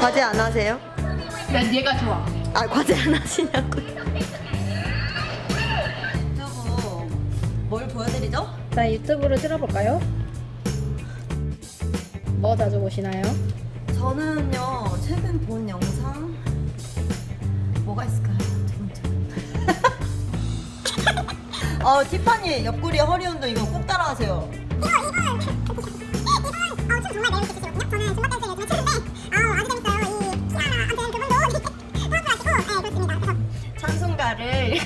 과제 안 하세요? 난 얘가 좋아. 아 과제 안 하시냐고요? 유튜브 뭘 보여드리죠? 자 유튜브를 틀어볼까요? 뭐 자주 보시나요? 저는요 최근 본 영상 뭐가 있을까요? 어 티파니 옆구리 허리 운동 이거 꼭 따라하세요. 찬송가를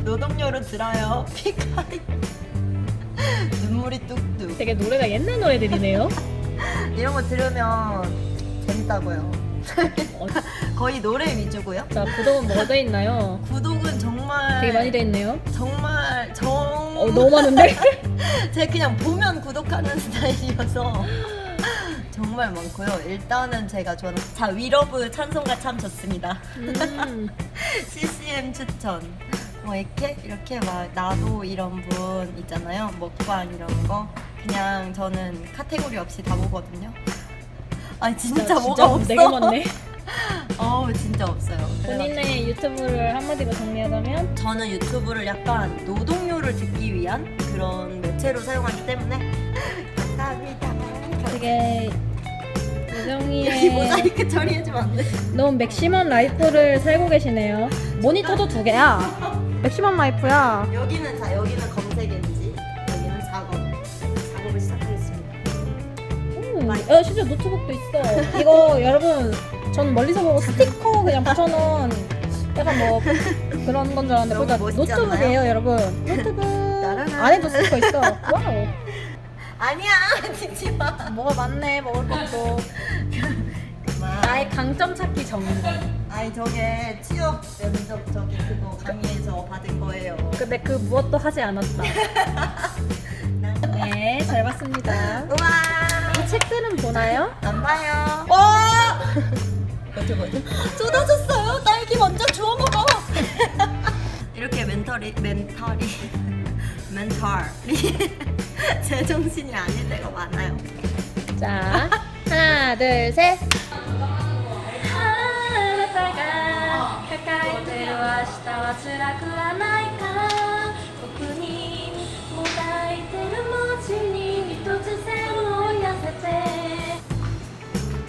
노동요로 들어요. 피카이 눈물이 뚝뚝. 되게 노래가 옛날 노래들이네요. 이런 거 들으면 재밌다고요. 어, 거의 노래 위주고요. 자 구독은 뭐가 돼 있나요? 구독은 정말 되게 많이 돼 있네요. 정말 정 어 너무 많은데? 제가 그냥 보면 구독하는 스타일이어서 정말 많고요. 일단은 제가 좋아하는 자 위러브 찬송가 참 좋습니다. 음, CCM 추천. 뭐 이렇게 이렇게 막 나도 이런 분 있잖아요. 먹방 이런 거 그냥 저는 카테고리 없이 다 보거든요. 아 진짜, 진짜 뭐가 없어. 되게 많네. 어우 진짜 없어요. 그래서 본인의 유튜브를 한마디로 정리하자면 저는 유튜브를 약간 노동요를 듣기 위한 그런 매체로 사용하기 때문에 감사합니다. 되게 여기 유정이의 모자이크 처리해주면 안 돼? 너무 맥시멈 라이프를 살고 계시네요. 모니터도 두 개야. 맥시멈 라이프야. 여기는 자 여기는 검색 엔지 여기는 작업 작업을 시작하겠습니다. 음, 어, 진짜 노트북도 있어. 이거 여러분, 전 멀리서 보고 스티커 그냥 붙여놓은 약간 뭐 그런 건 줄 알았는데 너무 보니까 멋있지 노트북이에요, 여러분. 노트북. 안에도 스티커 있어. 와우. 아니야 듣지 마. 뭐가 많네, 먹을 것도. 그만. 나의 강점 찾기 전문. 아니 저게 취업 면접 저기 그거 강의에서 받은 거예요. 근데 그 무엇도 하지 않았다. 네, 잘 봤습니다. 우와. 이 책들은 보나요? 안 봐요. 와! 어떻게 뭐지? 쏟아졌어요. 딸기 먼저 주워 먹어. 이렇게 멘털이 멘털이 멘털이 제정신이 아닐 때가 많아요. 자, 하나, 둘, 셋. 어.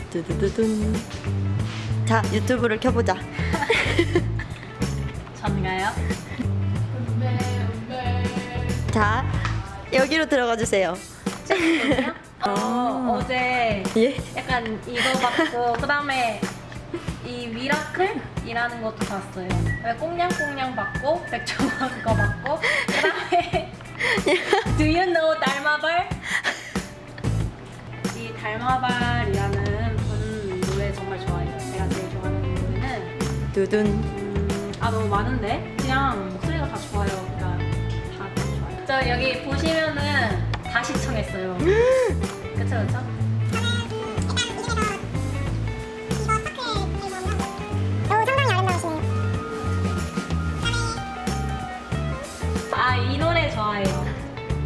두두두둔. 자, 유튜브를 켜보자. 전가요? 자, 여기로 들어가 주세요. 어, 어제 예? 약간 이거 봤고 그다음에 이 미라클이라는 것도 봤어요. 왜 꽁냥꽁냥 봤고 백종원 거 봤고 그다음에 Do you know 달마발? 이 달마발이라는 분 노래 정말 좋아해요. 제가 제일 좋아하는 노래는 두둔. 음, 아 너무 많은데 그냥 목소리가 다다 저 여기 보시면은 다 시청했어요. 그쵸 그쵸? 아 이 노래 좋아해요.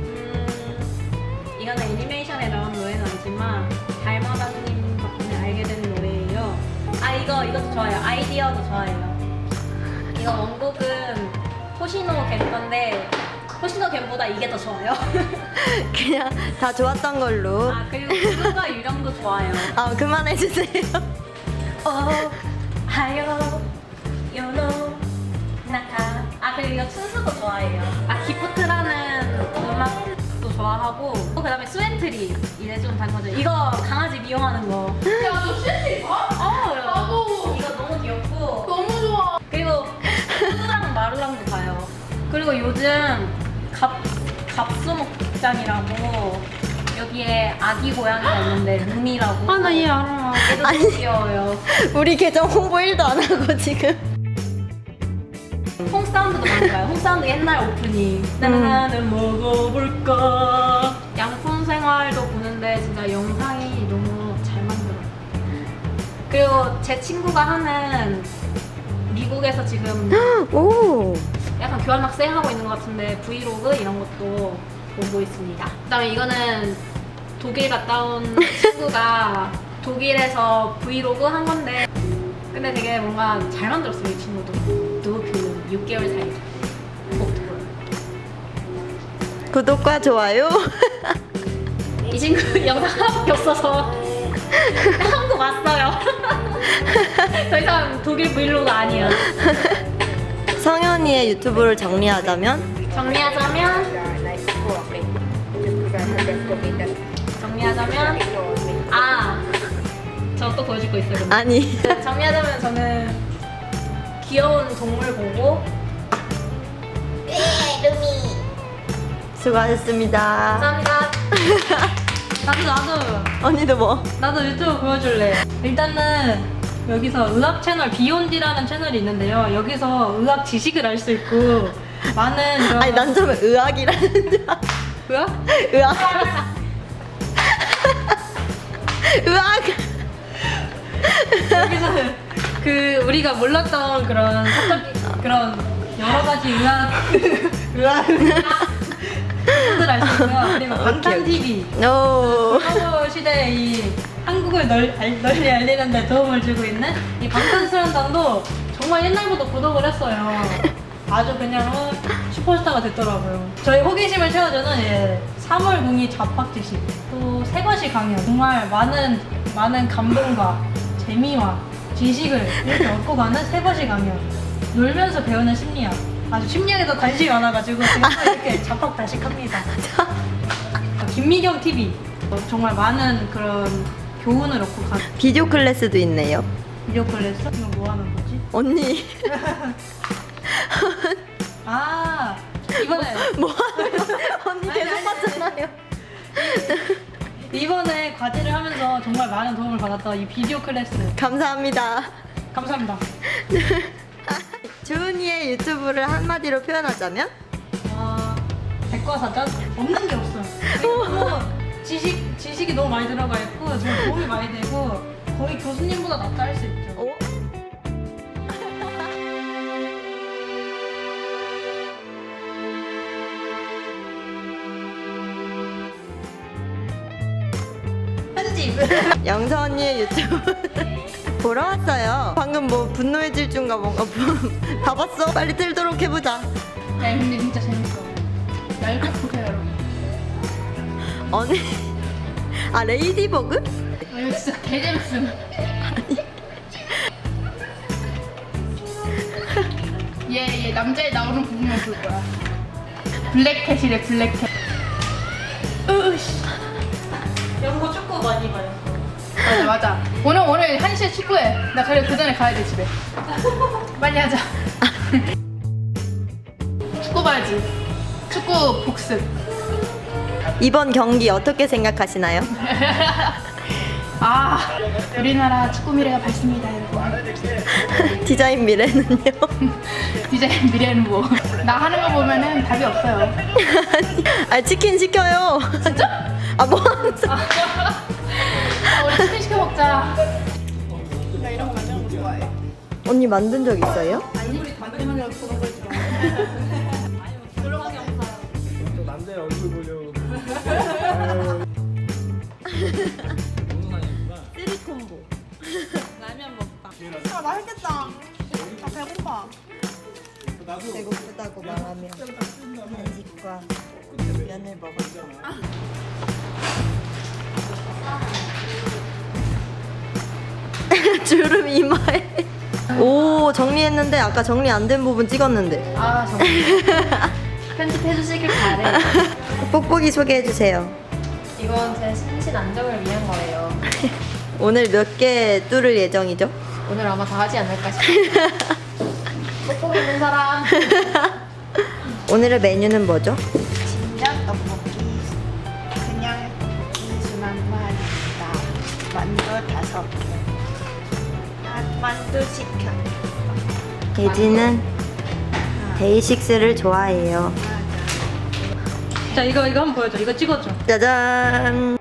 음, 이거는 애니메이션에 나온 노래는 아니지만 달마다님 덕분에 알게 된 노래예요. 아 이거 이것도 좋아요. 아이디어도 좋아해요. 이거 원곡은 호시노 겐 건데 호시노 겐보다 이게 더 좋아요. 그냥 다 좋았던 걸로. 아 그리고 구루가 유령도 좋아요. 아 그만해 주세요. 어 하요 요노 나카 아 그리고 이거 춘수도 좋아해요 아 기프트라는 음악도 좋아하고 또 그다음에 스웬트리 이제 좀 단거죠 이거 강아지 미용하는 거 야너 쉐티 봐? 어, 나도. 이거 너무 귀엽고 너무 좋아. 그리고 푸드랑 마루랑도 봐요 그리고 요즘 갑 갑수목장이라고 여기에 아기 고양이가 있는데 루미라고 아 나 얘 알아 얘도 너무 귀여워요 우리 계정 홍보 1도 안 하고 지금. 홈사운드도 많이 봐요. 홈사운드 옛날 오프닝. 나는 먹어볼까. 양품 생활도 보는데 진짜 영상이 너무 잘 만들어요. 그리고 제 친구가 하는 미국에서 지금 오. 약간 교환학생 하고 있는 것 같은데 브이로그 이런 것도 보고 있습니다. 그다음에 이거는 독일 갔다 온 친구가 독일에서 브이로그 한 건데 근데 되게 뭔가 잘 만들었어요 이 친구도 또그 6개월 사이 꼭 들어요 구독과 좋아요. 이 친구 영상 하나밖에 없어서 한국 왔어요 더 이상 독일 브이로그 아니야 성현이의 유튜브를 정리하자면? 정리하자면? 정리하자면? 아저 또 보여줄 거 있어요 근데. 아니. 정리하자면 저는 귀여운 동물 보고. 수고하셨습니다. 감사합니다. 나도 나도. 언니도 뭐? 나도 유튜브 보여줄래. 일단은 여기서 의학 채널 비욘디라는 채널이 있는데요 여기서 의학 지식을 알 수 있고 많은 이런 아니 난 처음에 의학이라는 줄. 의학? 의학. 의학. 여기서 그 우리가 몰랐던 그런 사적 그런 여러 가지 의학 의학 것들 알수 있고요. 그리고 방탄 TV 오. 서울 시대에 이 한국을 널, 알, 널리 알리는 데 도움을 주고 있는 이 방탄소년단도 정말 옛날부터 구독을 했어요. 아주 그냥 어, 슈퍼스타가 됐더라고요. 저희 호기심을 채워주는 예, 3월 공이 잡학 지식 또 세과시 강연 정말 많은 많은 감동과 재미와 지식을 이렇게 얻고 가는 세과시 강연 놀면서 배우는 심리학 아주 심리학에도 관심이 많아가지고 또 이렇게 잡학 다식 합니다. 김미경 TV 어, 정말 많은 그런 교훈을 얻고 가 비디오 클래스도 있네요. 비디오 클래스 이거 뭐 하는 거지? 언니 아 이번에 뭐 하는 거? 언니 아니, 계속 아니, 봤잖아요. 이번에 과제를 하면서 정말 많은 도움을 받았던 이 비디오 클래스 감사합니다. 감사합니다. 주은이의 유튜브를 한마디로 표현하자면 어, 백과사전 없는 게 없어요. 지식 지식이 너무 많이 들어가 있고 정말 도움이 많이 되고 거의 교수님보다 낫다 할 수 있죠. 오. 편집. 영서 언니의 유튜브 보러 왔어요. 방금 뭐 분노의 질주인가 뭔가 다 봤어? 빨리 틀도록 해보자. 야 근데 진짜 재밌어. 언니 아 레이디버그? 아, 이거 진짜 개 재밌음. 얘, 얘 남자애 나오는 부분만 볼 거야. 블랙캣이래 블랙캣. 으씨. 연고 축구 많이 봐요. 맞아 맞아. 오늘 오늘 1시에 축구해. 나 그래 그 전에 가야 돼 집에. 빨리 하자. 축구 봐야지. 축구 복습. 이번 경기 어떻게 생각하시나요? 아 우리나라 축구 미래가 밝습니다 여러분. 디자인 미래는요? 디자인 미래는 뭐. 나 하는 거 보면은 답이 없어요. 아 치킨 시켜요. 진짜? 아 뭐? 아, 우리 치킨 시켜 먹자. 나 이런 거 만드는 거 좋아해. 언니 만든 적 있어요? 남자의 얼굴 보려고. 쓰리콤보. 아 맛있겠다. 아 배고파. 배고프다고 말하면 간식과 면을 먹었죠. 주름 이마에. 오 정리했는데 아까 정리 안 된 부분 찍었는데. 아 정말 편집해 주시길 바래. 뽁뽁이 소개해 주세요. 이건 제 심신 안정을 위한 거예요. 오늘 몇 개 뚫을 예정이죠? 오늘 아마 다 하지 않을까 싶어요. 뽁뽁 있는 사람. 오늘의 메뉴는 뭐죠? 진짜 떡볶이. 그냥 떡볶이 수만 마리다. 만두 다섯 개. 아, 만두 시켜. 예지는 데이식스를 좋아해요. 자 이거 이거 한번 보여줘. 이거 찍어줘. 짜잔.